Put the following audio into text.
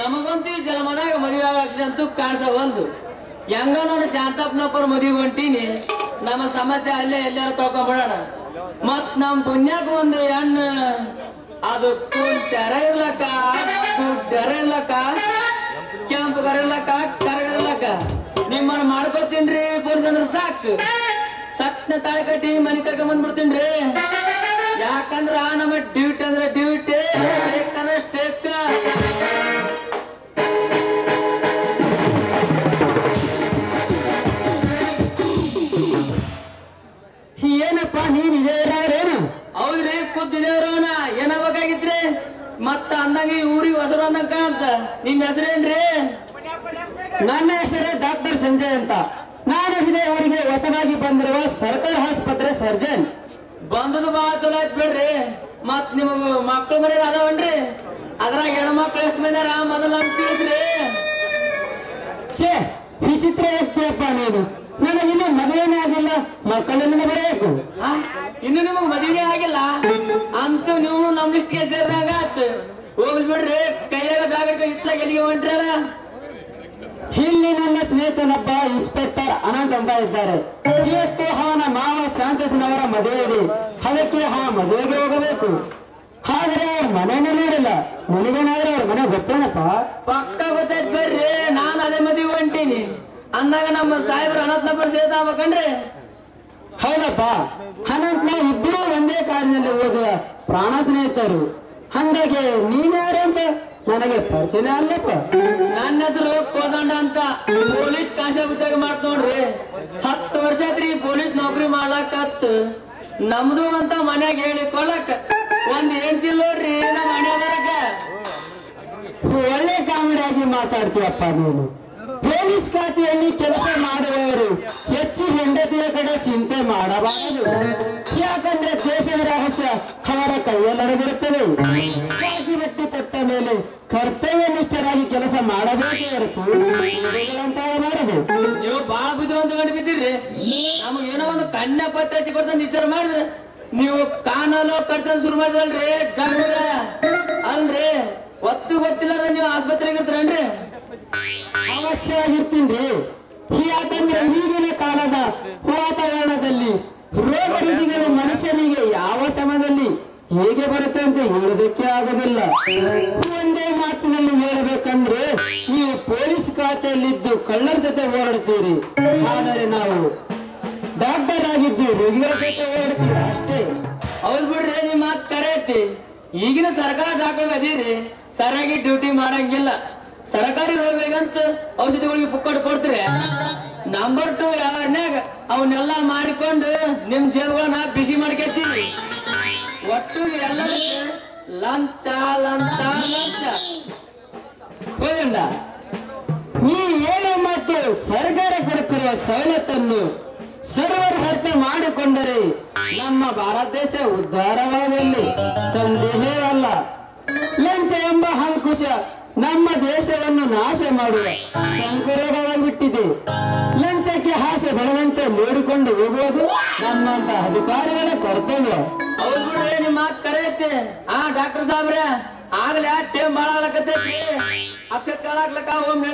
ನಮಗಂತೂ ಈ ಜನ್ಮದಾಗ ಮದುವೆ ಆಗಲಕ್ಷಣ ಅಂತೂ ಕಾಣಿಸವಲ್ದು ಹೆಂಗ ನಾನು ಶಾಂತಪ್ಪನಪ್ಪರ ಮದುವೆ ಹೊಂಟೀನಿ. ನಮ್ಮ ಸಮಸ್ಯೆ ಅಲ್ಲೇ ಎಲ್ಲಾರು ತೊಳ್ಕೊಂಬಿಡೋಣ. ಮತ್ ನಮ್ ಪುಣ್ಯಾಕ ಒಂದು ಹೆಣ್ಣು. ಅದು ಕುಂಟರ ಇರ್ಲಕ್ಕ ಕುಂಟರ ಇರ್ಲಕ್ಕ ಕೆಂಪು ಕರಿರ್ಲಕ್ಕ ಕರಗಿರ್ಲಕ್ಕ ನಿಮ್ಮನ್ನ ಮಾಡ್ಕೋತೀನ್ರಿ ಪೊಲೀಸ್ ಅಂದ್ರೆ ಸಾಕು. ಸಟ್ನ ತಾಳೆ ಕಟ್ಟಿ ಮನೆ ಕರ್ಕೊಂಡ್ ಬಂದ್ಬಿಡ್ತೀನ್ರಿ. ಯಾಕಂದ್ರ ನಮ್ಮ ಡ್ಯೂಟಿ ಅಂದ್ರೆ ಡ್ಯೂಟಿ ಸ್ಟೇಕ್ ಅಂದ್ರೆ ಸ್ಟೇಕ್ ನೀನ್ ಇದೇ ಇರೋರೇನು ಹೌದ್ರಿ ಖುದ್ದಿದೇವ್ರವನ ಏನಾಗ್ಬೇಕಾಗಿತ್ರಿ ಮತ್ತ ಅಂದಂಗ ಊರಿಗೆ ಹೊಸರು ಅಂದಂಗ ಅಂತ. ನಿಮ್ ಹೆಸರೇನ್ರಿ? ನನ್ನ ಹೆಸರೇ ಡಾಕ್ಟರ್ ಸಂಜಯ್ ಅಂತ. ನಾನು ಇದೇ ಊರಿಗೆ ಹೊಸದಾಗಿ ಬಂದಿರುವ ಸರ್ಕಾರಿ ಆಸ್ಪತ್ರೆ ಸರ್ಜನ್. ಬಂದದ ಬಾಳ ಚಲೋ ಆಯ್ತು ಬಿಡ್ರಿ. ಮತ್ ನಿಮಗ ಮಕ್ಳ ಮನೆ ಅದಾವನ್ರಿ? ಅದ್ರಾಗ ಹೆಣ್ಮಕ್ಳು ಎಷ್ಟು ಮಂದಿ ಅರ ಮೊದಲ ಅಂತ ತಿಳಿದ್ರಿ. ಛೇ ವಿಚಿತ್ರ ಇರ್ತೀಯಪ್ಪ ನೀನು. ನನಗಿನ್ನೂ ಮದುವೆನೇ ಆಗಿಲ್ಲ. ಮಕ್ಕಳನ್ನ ಬರಬೇಕು ಇನ್ನು ನಿಮಗ್ ಮದುವೆ ಆಗಿಲ್ಲ? ಅಂತ ನೀವು ನಮ್ ಲಿಸ್ಟ್ಗೆ ಸೇರಿದಾಗ ಹೋಗ್ಲಿ ಬಿಡ್ರಿ ಕೈಯಾಗ ಬ್ಯಾಗ್ ಇತ್ತಾಗ ಇತ್ಲಾಗ ಎಲ್ಲಿಗೆ ಹೊಂಟ್ರಲ್ಲ? ಇಲ್ಲಿ ನನ್ನ ಸ್ನೇಹಿತನೊಬ್ಬ ಇನ್ಸ್ಪೆಕ್ಟರ್ ಅನಂತ್ ಅಂತ ಇದ್ದಾರೆ. ಇವತ್ತು ಅವನ ಮಾವ ಶಾಂತೇಶನವರ ಮದುವೆ ಇದೆ. ಅದಕ್ಕೆ ಆ ಮದುವೆಗೆ ಹೋಗಬೇಕು. ಆದ್ರೆ ಅವ್ರ ಮನೆನೇ ನೋಡಿಲ್ಲ. ನನಗೇನಾದ್ರೆ ಅವ್ರ ಮನೆ ಗೊತ್ತೇನಪ್ಪ? ಪಕ್ಕ ಗೊತ್ತಾಯ್ತು ಬರ್ರಿ. ನಾನು ಅದೇ ಮದುವೆ ಹೊಂಟೀನಿ. ಅಂದಾಗ ನಮ್ಮ ಸಾಹೇಬ್ರು ಅನಂತ ಅವ ಸೇರ್ತಾವಕಂಡ್ರಿ ಹೌದಪ್ಪ. ಅನಂತ್ ನಾವು ಇಬ್ಬರು ಒಂದೇ ಕಾರಿನಲ್ಲಿ ಹೋದ ಪ್ರಾಣ ಸ್ನೇಹಿತರು. ಹಂಗಾಗಿ ನೀನ್ಯಾರು ಅಂತ ನನಗೆ ಪರಿಚಯ ಅಲ್ಲಪ್ಪ ನನ್ನ ಹೆಸರು ಕೋದಂಡ ಅಂತ. ಪೊಲೀಸ್ ಕಾನ್ಸ್ಟೇಬಲ್ ಉದ್ಯೋಗ ಮಾಡ್ತ ನೋಡ್ರಿ. ಹತ್ತು ವರ್ಷ ಆಯ್ತ್ರಿ ಪೊಲೀಸ್ ನೌಕರಿ ಮಾಡ್ಲಾಕತ್. ನಮ್ದು ಅಂತ ಮನ್ಯಾಗ ಹೇಳಿಕೊಳ್ಳಕ್. ಒಂದ್ ಹೇಳ್ತಿಲ್ ನೋಡ್ರಿ ನಮ್ಮ ಬರಕ ಒಳ್ಳೆ ಕಾಮಿಡಿಯಾಗಿ ಮಾತಾಡ್ತೀವಪ್ಪ ನೀನು. ಪೊಲೀಸ್ ಖಾತೆಯಲ್ಲಿ ಕೆಲಸ ಮಾಡುವವರು ಹೆಚ್ಚು ಹೆಂಡತಿಯ ಕಡೆ ಚಿಂತೆ ಮಾಡಬಾರದು. ಯಾಕಂದ್ರೆ ದೇಶದ ರಹಸ್ಯ ಅವರ ಕೈಯಲ್ಲಡಗಿರುತ್ತದೆ ಖಾಕಿ ಬಟ್ಟಿ ತೊಟ್ಟ ಮೇಲೆ ಕರ್ತವ್ಯ ನಿಷ್ಠರಾಗಿ ಕೆಲಸ ಮಾಡಬೇಕೇ ಹೊರತು ನೀವು ಬಾಳ ಬುದ್ಧಿವಂತ ಗಂಡು ಬಿದ್ದಿರ್ರಿ ಏನೋ ಒಂದು ಕಣ್ಣ ಪತ್ತೆ ಕೊಡ್ತಾನೆ ವಿಚಾರ ಮಾಡಿದ್ರೆ ನೀವು ಕಾನಲ್ಲೋ ಕರ್ತವ್ಯ ಶುರು ಮಾಡಿದ್ರಲ್ರಿ ಗಂಡ ಅಲ್ರಿ, ಒತ್ತು ಗೊತ್ತಿಲ್ಲ ನೀವು ಆಸ್ಪತ್ರೆಗೆ ಇರ್ತೀರನ್ರಿ? ಅವಶ್ಯವಾಗಿರ್ತೀನಿ ಯಾಕಂದ್ರೆ ಈಗಿನ ಕಾಲದ ವಾತಾವರಣದಲ್ಲಿ ರೋಗ ರುಜಿಗಳು ಮನುಷ್ಯನಿಗೆ ಯಾವ ಸಮಯದಲ್ಲಿ ಹೇಗೆ ಬರುತ್ತೆ ಅಂತ ಹೇಳೋದಕ್ಕೆ ಆಗೋದಿಲ್ಲ. ಒಂದೇ ಮಾತಿನಲ್ಲಿ ಹೇಳಬೇಕಂದ್ರೆ ನೀವು ಪೊಲೀಸ್ ಖಾತೆಯಲ್ಲಿದ್ದು ಕಳ್ಳರ ಜೊತೆ ಓಡಾಡ್ತೀರಿ ಆದರೆ ನಾವು ಡಾಕ್ಟರ್ ಆಗಿದ್ದು ರೋಗಿಗಳ ಜೊತೆ ಓಡಾಡ್ತೀವಿ ಅಷ್ಟೇ. ಹೌದ್ ಬಿಡ್ರಿ ನಿಮ್ಮ ಮಾತು ಕರೆ ಐತಿ ಈಗಿನ ಸರ್ಕಾರ ಡಾಕ್ಟರ್ ಅದೀರಿ ಸರಿಯಾಗಿ ಡ್ಯೂಟಿ ಮಾಡಂಗಿಲ್ಲ. ಸರ್ಕಾರಿ ರೋಗಗಳಿಗಂತ ಔಷಧಿಗಳಿಗೆ ಪುಕ್ಕಟ್ ಕೊಡ್ತೀರಿ ನಂಬರ್ ಟು ಯಾವನ್ಯಾಗ ಅವನ್ನೆಲ್ಲ ಮಾರಿಕೊಂಡು ನಿಮ್ ಜೇಬುಗಳನ್ನ ಬಿಸಿ ಮಾಡ್ಕೇತೀವಿ ಒಟ್ಟು ಎಲ್ಲ ಲಂಚ ಲಂಚ ಲಂಚ. ಹೋಗಂಡ ನೀ ಏನು ಮತ್ತು ಸರ್ಕಾರ ಕೊಡುತ್ತಿರುವ ಸವಲತ್ತನ್ನು ಸರ್ವರ್ ಅರ್ಥ ಮಾಡಿಕೊಂಡರೆ ನಮ್ಮ ಭಾರತ ದೇಶ ಉದ್ಧಾರವಾದಲ್ಲಿ ಸಂದೇಹವಲ್ಲ ಲಂಚ ಎಂಬ ನಮ್ಮ ದೇಶವನ್ನು ನಾಶ ಮಾಡುವ ಬಿಟ್ಟಿದೆ. ಲಂಚಕ್ಕೆ ಹಾಸೆ ಬೆಳೆದಂತೆ ನೋಡಿಕೊಂಡು ಹೋಗುವುದು ನಮ್ಮಂತ ಅಧಿಕಾರಿಗಳ ಕರ್ತವ್ಯ. ಹೌದು ಬಿಡ್ರಿ ನಿಮ್ ಮಾತ್ ಆ, ಡಾಕ್ಟರ್ ಸಾಬ್ರೆ ಆಗ್ಲೇ ಟೈಮ್ ಆಗ್ಲಕತ್ತೈತಿ ಅಕ್ಷರ ಕಾಲಾಗ್ಲಕ ಹೋಗ್